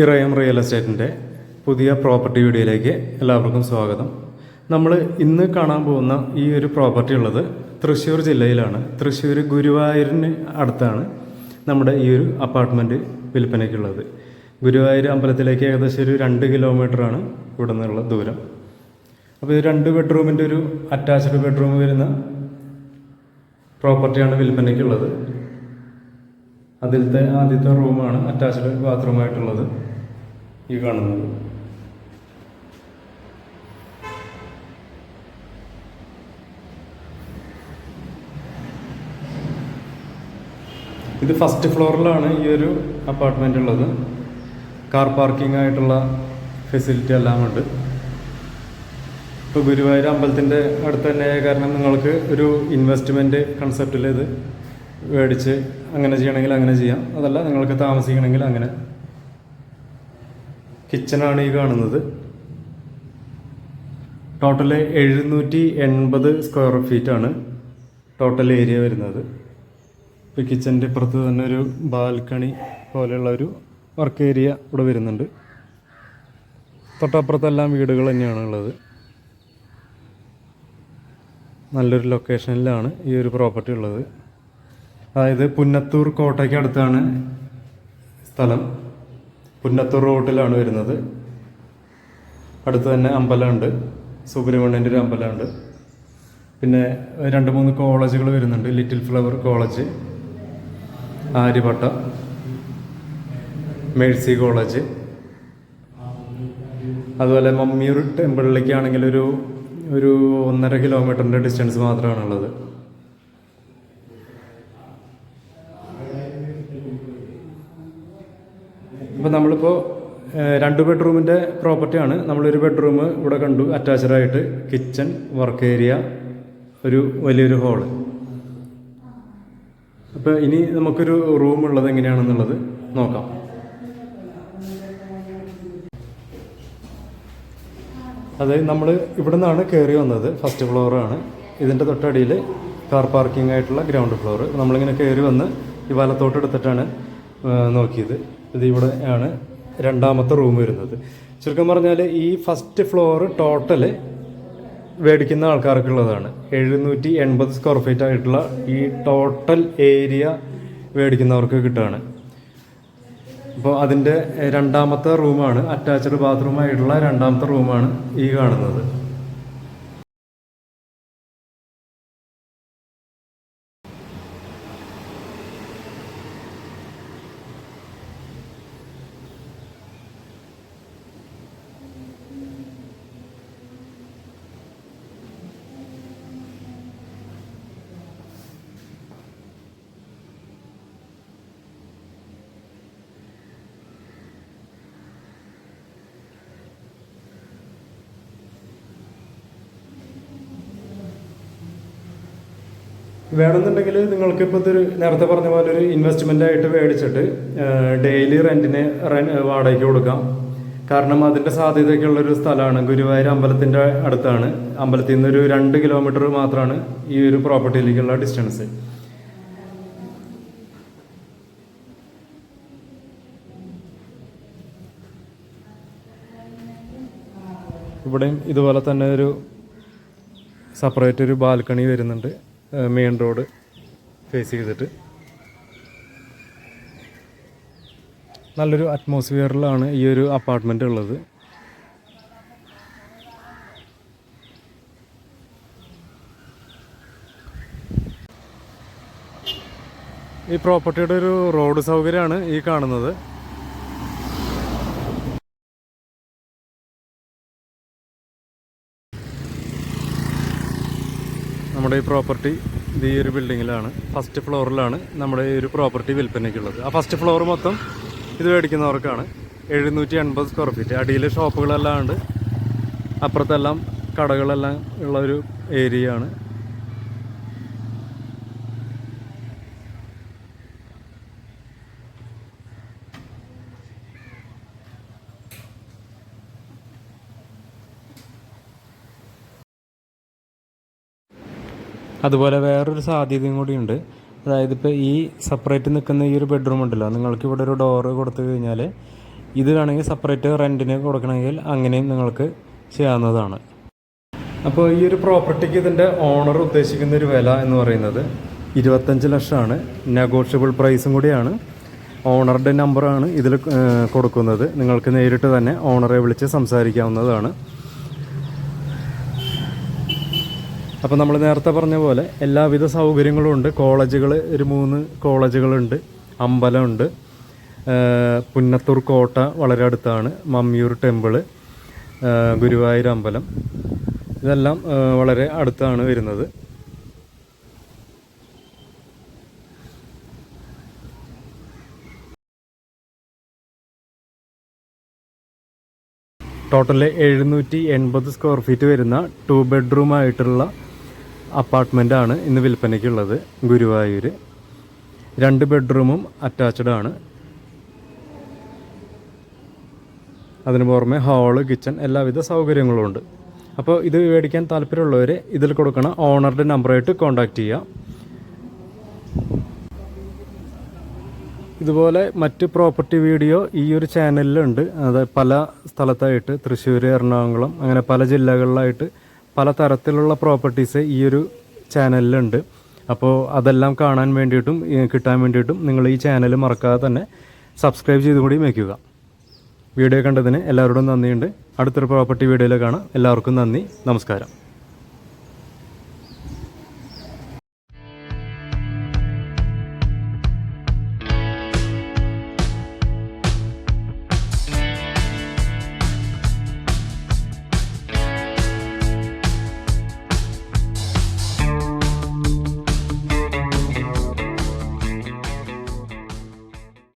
ഇറയം real എസ്റ്റേറ്റിന്റെ പുതിയ property വീഡിയോയിലേക്ക് എല്ലാവർക്കും സ്വാഗതം. നമ്മൾ ഇന്ന് കാണാൻ പോകുന്ന ഈ ഒരു പ്രോപ്പർട്ടി ഉള്ളത് തൃശ്ശൂർ ജില്ലയിലാണ്. തൃശ്ശൂർ ഗുരുവായൂരിന് അടുത്താണ് നമ്മുടെ ഈ ഒരു അപ്പാർട്ട്മെന്റ് വിൽപ്പനയ്ക്കുള്ളത്. ഗുരുവായൂർ അമ്പലത്തിലേക്ക് ഏകദേശം ഒരു രണ്ട് കിലോമീറ്ററാണ് ഇവിടെ നിന്നുള്ള ദൂരം. അപ്പോൾ ഇത് രണ്ട് ബെഡ്റൂമിന്റെ ഒരു അറ്റാച്ച്ഡ് ബെഡ്റൂം വരുന്ന പ്രോപ്പർട്ടിയാണ് വിൽപ്പനയ്ക്കുള്ളത്. അതിലത്തെ ആദ്യത്തെ റൂമാണ് അറ്റാച്ച്ഡ് ബാത്റൂമായിട്ടുള്ളത് ഈ കാണുന്നത്. ഇത് ഫസ്റ്റ് ഫ്ലോറിലാണ് ഈ ഒരു അപ്പാർട്ട്മെന്റ് ഉള്ളത്. കാർ പാർക്കിംഗ് ആയിട്ടുള്ള ഫെസിലിറ്റി എല്ലാം ഉണ്ട്. ഇപ്പോൾ ഗുരുവായൂർ അമ്പലത്തിന്റെ അടുത്ത് തന്നെ കാരണം നിങ്ങൾക്ക് ഒരു ഇൻവെസ്റ്റ്മെന്റ് കൺസെപ്റ്റിൽ ഇത് മേടിച്ച് അങ്ങനെ ചെയ്യണമെങ്കിൽ അങ്ങനെ ചെയ്യാം. അതല്ല നിങ്ങൾക്ക് താമസിക്കണമെങ്കിൽ അങ്ങനെ. കിച്ചണാണ് ഈ കാണുന്നത്. ടോട്ടൽ എഴുന്നൂറ്റി എൺപത് സ്ക്വയർ ഫീറ്റ് ആണ് ടോട്ടൽ ഏരിയ വരുന്നത്. ഇപ്പോൾ കിച്ചന്റെ ഇപ്പുറത്ത് തന്നെ ഒരു ബാൽക്കണി പോലെയുള്ള ഒരു വർക്ക് ഏരിയ ഇവിടെ വരുന്നുണ്ട്. തൊട്ടപ്പുറത്തെല്ലാം വീടുകൾ തന്നെയാണ് ഉള്ളത്. നല്ലൊരു ലൊക്കേഷനിലാണ് ഈ ഒരു പ്രോപ്പർട്ടി ഉള്ളത്. അതായത് പുന്നത്തൂർ കോട്ടയ്ക്ക് അടുത്താണ് സ്ഥലം. പുന്നത്തൂർ റോഡിലാണ് വരുന്നത്. അടുത്ത് തന്നെ അമ്പലമുണ്ട്. സുബ്രഹ്മണ്യന്റെ ഒരു അമ്പലമുണ്ട്. പിന്നെ രണ്ട് മൂന്ന് കോളേജുകൾ വരുന്നുണ്ട്. Little flower college Aryabhatta mercy college. അതുപോലെ മമ്മിയൂർ ടെമ്പിളിലേക്കാണെങ്കിൽ ഒരു ഒരു ഒന്നര കിലോമീറ്ററിന്റെ ഡിസ്റ്റൻസ് മാത്രമാണുള്ളത്. ഇപ്പം നമ്മളിപ്പോൾ രണ്ട് ബെഡ്റൂമിന്റെ പ്രോപ്പർട്ടിയാണ്. നമ്മളൊരു ബെഡ്റൂം ഇവിടെ കണ്ടു. അറ്റാച്ച്ഡ് ആയിട്ട് കിച്ചൺ വർക്ക് ഏരിയ ഒരു വലിയൊരു ഹോൾ. അപ്പോൾ ഇനി നമുക്കൊരു റൂം ഉള്ളത് എങ്ങനെയാണെന്നുള്ളത് നോക്കാം. അതെ നമ്മൾ ഇവിടെ നിന്നാണ് കയറി വന്നത്. ഫസ്റ്റ് ഫ്ലോറാണ് ഇതിന്റെ തൊട്ടടിയിൽ കാർ പാർക്കിംഗ് ആയിട്ടുള്ള ഗ്രൗണ്ട് ഫ്ലോർ നമ്മളിങ്ങനെ കയറി വന്ന് ഈ വലത്തോട്ട് എടുത്തിട്ടാണ് നോക്കിയത്. ഇത് ഇവിടെ ആണ് രണ്ടാമത്തെ റൂം വരുന്നത്. ചുരുക്കം പറഞ്ഞാൽ ഈ ഫസ്റ്റ് ഫ്ലോർ ടോട്ടൽ മേടിക്കുന്ന ആൾക്കാർക്കുള്ളതാണ് എഴുന്നൂറ്റി എൺപത് സ്ക്വയർ ഫീറ്റ് ആയിട്ടുള്ള ഈ ടോട്ടൽ ഏരിയ മേടിക്കുന്നവർക്ക് കിട്ടുകയാണ് അപ്പോൾ അതിന്റെ രണ്ടാമത്തെ റൂമാണ് അറ്റാച്ച്ഡ് ബാത്റൂമായിട്ടുള്ള രണ്ടാമത്തെ റൂമാണ് ഈ കാണുന്നത്. വേണമെന്നുണ്ടെങ്കിൽ നിങ്ങൾക്ക് ഇപ്പോൾ ഒരു നേരത്തെ പറഞ്ഞ പോലെ ഒരു ഇൻവെസ്റ്റ്മെന്റ് ആയിട്ട് മേടിച്ചിട്ട് ഡെയിലി റെന്റിന് റെൻ വാടകയ്ക്ക് കൊടുക്കാം. കാരണം അതിന്റെ സാധ്യതയൊക്കെയുള്ള ഒരു സ്ഥലമാണ്. ഗുരുവായൂർ അമ്പലത്തിന്റെ അടുത്താണ്. അമ്പലത്തിൽ നിന്ന് ഒരു രണ്ട് കിലോമീറ്റർ മാത്രമാണ് ഈ ഒരു പ്രോപ്പർട്ടിയിലേക്കുള്ള ഡിസ്റ്റൻസ് ഇവിടെയും ഇതുപോലെ തന്നെ ഒരു സെപ്പറേറ്റ് ഒരു ബാൽക്കണി വരുന്നുണ്ട്. മെയിൻ റോഡ് ഫേസ് ചെയ്തിട്ട്. നല്ലൊരു അറ്റ്മോസ്ഫിയറിലാണ് ഈ ഒരു അപ്പാർട്ട്മെന്റ് ഉള്ളത്. ഈ പ്രോപ്പർട്ടിയുടെ ഒരു റോഡ് സൗകര്യമാണ് ഈ കാണുന്നത്. നമ്മുടെ ഈ പ്രോപ്പർട്ടി ഈ ഒരു ബിൽഡിങ്ങിലാണ് ഫസ്റ്റ് ഫ്ലോറിലാണ് നമ്മുടെ ഈ ഒരു പ്രോപ്പർട്ടി വിൽപ്പനയ്ക്കുള്ളത്. ആ ഫസ്റ്റ് ഫ്ലോർ മൊത്തം ഇത് മേടിക്കുന്നവർക്കാണ്. എഴുന്നൂറ്റി എൺപത് സ്ക്വയർ ഫീറ്റ് അടിയിൽ ഷോപ്പുകളെല്ലാം ഉണ്ട്. അപ്പുറത്തെല്ലാം കടകളെല്ലാം ഉള്ള ഒരു ഏരിയ ആണ്. അതുപോലെ വേറൊരു സാധ്യതയും കൂടിയുണ്ട്. അതായത് ഇപ്പോൾ ഈ സെപ്പറേറ്റ് നിൽക്കുന്ന ഈ ഒരു ബെഡ്റൂം ഉണ്ടല്ലോ നിങ്ങൾക്ക് ഇവിടെ ഒരു ഡോർ കൊടുത്തു കഴിഞ്ഞാൽ ഇത് വേണമെങ്കിൽ സെപ്പറേറ്റ് റെന്റിന് കൊടുക്കണമെങ്കിൽ അങ്ങനെയും നിങ്ങൾക്ക് ചെയ്യാവുന്നതാണ്. അപ്പോൾ ഈ ഒരു പ്രോപ്പർട്ടിക്ക് ഇതിന്റെ ഓണർ ഉദ്ദേശിക്കുന്ന ഒരു വില എന്ന് പറയുന്നത് ഇരുപത്തഞ്ച് ലക്ഷമാണ്. നെഗോഷ്യബിൾ പ്രൈസും കൂടിയാണ്. ഓണറുടെ നമ്പറാണ് ഇതിൽ കൊടുക്കുന്നത്. നിങ്ങൾക്ക് നേരിട്ട് തന്നെ ഓണറെ വിളിച്ച് സംസാരിക്കാവുന്നതാണ്. അപ്പോൾ നമ്മൾ നേരത്തെ പറഞ്ഞ പോലെ എല്ലാവിധ സൗകര്യങ്ങളും ഉണ്ട്. കോളേജുകൾ ഒരു മൂന്ന് കോളേജുകളുണ്ട്. അമ്പലമുണ്ട്. പുന്നത്തൂർ കോട്ട വളരെ അടുത്താണ്. മമ്മിയൂർ ടെമ്പിൾ ഗുരുവായൂർ അമ്പലം. ഇതെല്ലാം വളരെ അടുത്താണ് വരുന്നത്. ടോട്ടൽ എഴുന്നൂറ്റി എൺപത് സ്ക്വയർ ഫീറ്റ് വരുന്ന ടു ബെഡ്റൂം ആയിട്ടുള്ള അപ്പാർട്ട്മെന്റ് ആണ് ഇന്ന് വിൽപ്പനയ്ക്കുള്ളത്. ഗുരുവായൂർ. രണ്ട് ബെഡ്റൂമും അറ്റാച്ച്ഡ് ആണ്. അതിന് പുറമെ ഹാൾ കിച്ചൺ എല്ലാവിധ സൗകര്യങ്ങളും ഉണ്ട്. അപ്പോൾ ഇത് മേടിക്കാൻ താല്പര്യമുള്ളവർ ഇതിൽ കൊടുക്കണ. ഓണറുടെ നമ്പറായിട്ട് കോൺടാക്റ്റ് ചെയ്യാം. ഇതുപോലെ മറ്റ് പ്രോപ്പർട്ടി വീഡിയോ ഈ ഒരു ചാനലിലുണ്ട്. അത് പല സ്ഥലത്തായിട്ട് തൃശ്ശൂർ എറണാകുളം അങ്ങനെ പല ജില്ലകളിലായിട്ട് പല തരത്തിലുള്ള പ്രോപ്പർട്ടീസ് ഈ ഒരു ചാനലിലുണ്ട് അപ്പോൾ അതെല്ലാം കാണാൻ വേണ്ടിയിട്ടും കിട്ടാൻ വേണ്ടിയിട്ടും നിങ്ങൾ ഈ ചാനൽ മറക്കാതെ തന്നെ സബ്സ്ക്രൈബ് ചെയ്തു കൂടി വയ്ക്കുക വീഡിയോ കണ്ടതിന് എല്ലാവരോടും നന്ദിയുണ്ട്. അടുത്തൊരു പ്രോപ്പർട്ടി വീഡിയോയിൽ കാണാം. എല്ലാവർക്കും നന്ദി. നമസ്കാരം.